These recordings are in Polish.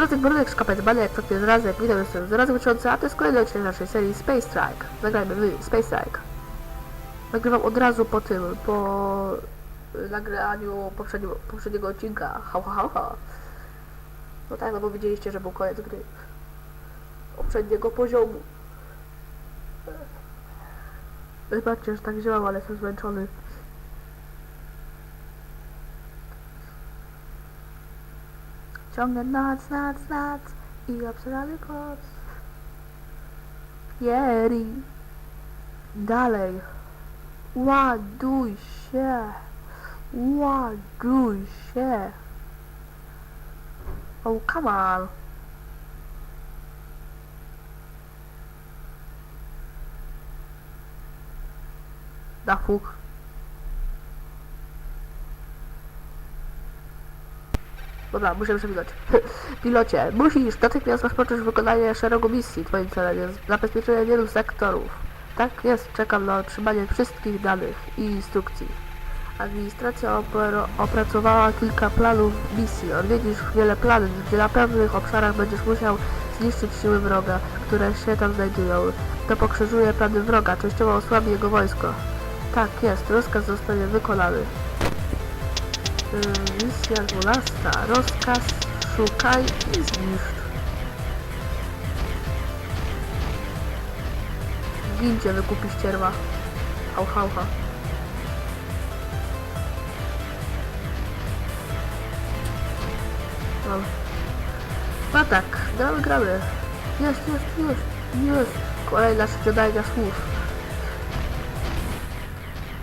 Mroczek Mroczek szkapet baniak, co jest razem, witam jestem zarazem uczący, a to jest kolejny odcinek naszej serii Space Strike. Zagrajmy w Space Strike. Nagrywam od razu po tym, po y, nagraniu poprzedniego, poprzedniego odcinka. Ha, ha, ha, ha. No tak, no bo widzieliście, że był koniec gry. Poprzedniego poziomu. Wybaczcie, że tak działam, ale jestem zmęczony. Ciągnę nac, nac, nac i obsrany koc. Jeri. Dalej. Ładuj się. Ładuj się. Oh, come on. Da fuk. Dobra, muszę przewidzieć. Pilocie, musisz natychmiast rozpocząć wykonanie szeregu misji. Twoim celem jest zabezpieczenie wielu sektorów. Tak jest, czekam na otrzymanie wszystkich danych i instrukcji. Administracja opracowała kilka planów misji. Odwiedzisz wiele planów, gdzie na pewnych obszarach będziesz musiał zniszczyć siły wroga, które się tam znajdują. To pokrzyżuje plany wroga, częściowo osłabi jego wojsko. Tak jest, rozkaz zostanie wykonany. Misja 12. Rozkaz szukaj i zniszcz. Gincie wykupi ścierwa. Hał, hał, hał. No. No tak, gramy, gramy. Jest, jest, jest, jest. Kolejna sprzedajnia słów.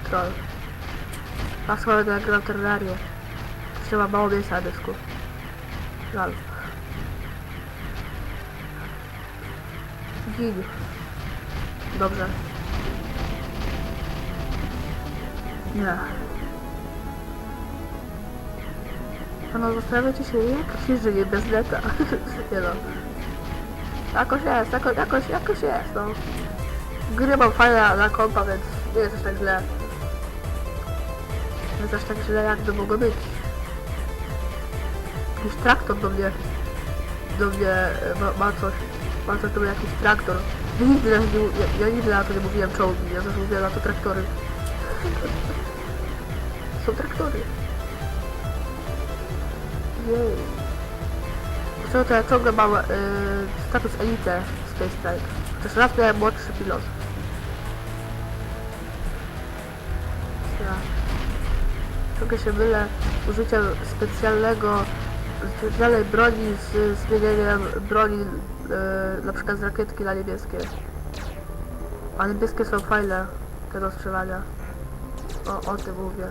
Troll. A swoją nagrał terrarię. Trzeba mało miejsca na dysku. Żal. Gin. Dobrze. Nie. Ano, zastanawiacie się, jak się żyje bez neta. nie no. Jakoś jest, jakoś, jakoś, jakoś jest, no. Gry mam fajne na kompa, więc nie jest aż tak źle. Nie jest aż tak źle, jakby mogło być. Jakiś traktor do mnie, do mnie e, ma, ma coś, ma coś do mnie jakiś traktor. Ja nigdy, ja, ja nigdy na to nie mówiłem czołgi, ja zawsze mówiłem na to traktory. Są traktory. Jej. Zresztą to ja ciągle mam y, status elite w Space Strike. Chociaż raz miałem młodszy pilot. Ja. Się mylę użyciem specjalnego, specjalnej broni z zmienieniem broni y, na przykład z rakietki na niebieskie. A niebieskie są fajne tego strzelania. O, o tym mówię.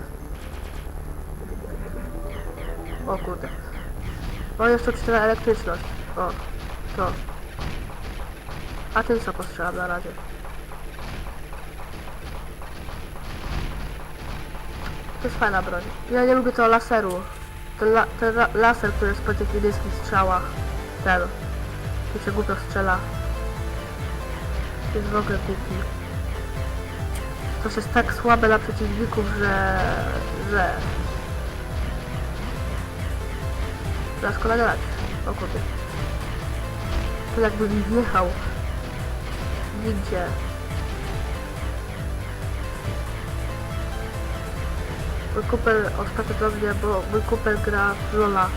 O kurde. O, jeszcze odczytana elektryczność. O, to. A tym co postrzelam na razie. To jest fajna broń. Ja nie lubię tego laseru. Ten, la, ten la, laser, który jest po tych niebieskich strzałach. Ten. Tu się głupio strzela. Jest w ogóle głupi. To jest tak słabe dla przeciwników, że... że... Za szkoda grać. O kurde. To jakby mi wjechał. Nigdzie. Mój kupel mnie, bo mój kupel gra w Lola.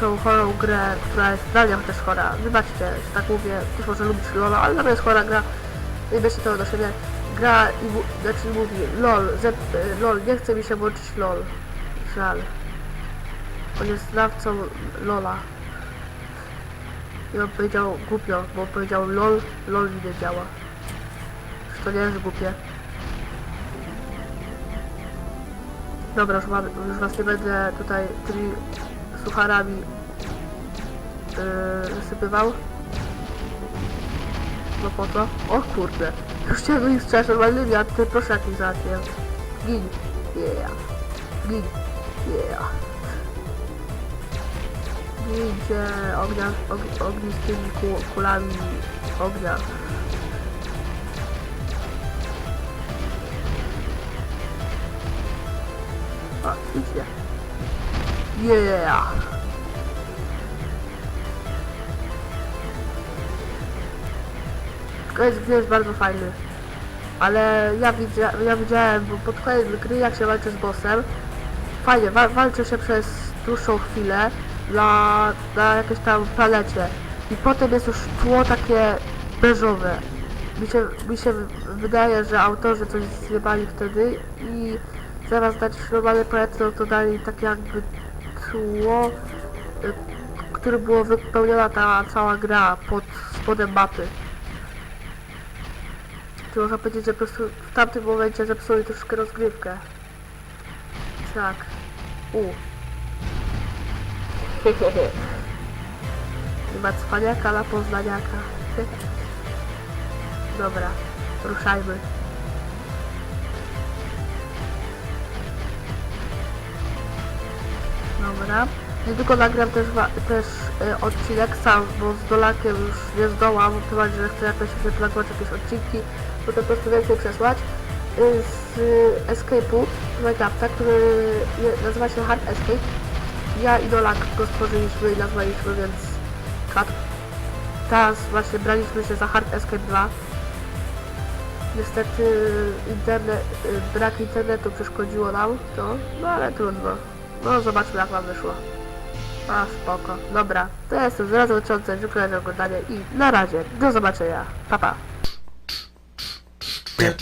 Tą chorą grę, która jest dla mnie też chora. Wybaczcie, że tak mówię, ktoś może lubić Lola, ale dla mnie jest chora gra. Nie bierzcie tego do siebie. Gra i mu, znaczy mówi LOL, zep, LOL, nie chce mi się włączyć LOL. Żal. On jest znawcą Lola. I on powiedział głupio, bo powiedział LOL, LOL nie działa. Że to nie jest głupie. Dobra, już, mam, już was nie będę tutaj tymi sucharami yy. No po co? O kurde. Już ich strzelać normalnymi, a ty proszę jak ich załatwiłem. Gin. Yeah. Gin. Yeah. Gincie ognia, og, ognistymi ku, kulami ognia. Yeah! Koniec gry jest bardzo fajny. Ale ja, widzia, ja widziałem bo pod koniec gry jak się walczy z bossem. Fajnie, wa walczy się przez dłuższą chwilę na, na jakiejś tam palecie I potem jest już tło takie beżowe. Mi się, mi się wydaje, że autorzy coś zjebali wtedy i zamiast dać normalny projekt, no to dali tak jakby tło, y, które było wypełniona ta cała gra pod spodem mapy. Czy można powiedzieć, że po prostu w tamtym momencie zepsuli troszkę rozgrywkę. Tak. U. Nie ma cwaniaka na poznaniaka. Dobra, ruszajmy. Dobra. Niedługo nagram też, też y, odcinek sam, bo z Dolakiem już nie zdołam, chyba że chcę jakoś wyplagować jakieś odcinki, bo to po prostu więcej przesłać. Y, z y, Escape'u, Minecrafta, który nazywa się Hard Escape. Ja i Dolak go stworzyliśmy i nazwaliśmy, więc kat. Teraz właśnie braliśmy się za Hard Escape 2. Niestety internet, y, brak internetu przeszkodziło nam to, no ale trudno. No zobaczmy jak wam wyszło. A spoko. Dobra, to ja jestem zaraz odciącę, dziękuję za oglądanie i na razie, do zobaczenia. Pa pa. Beep,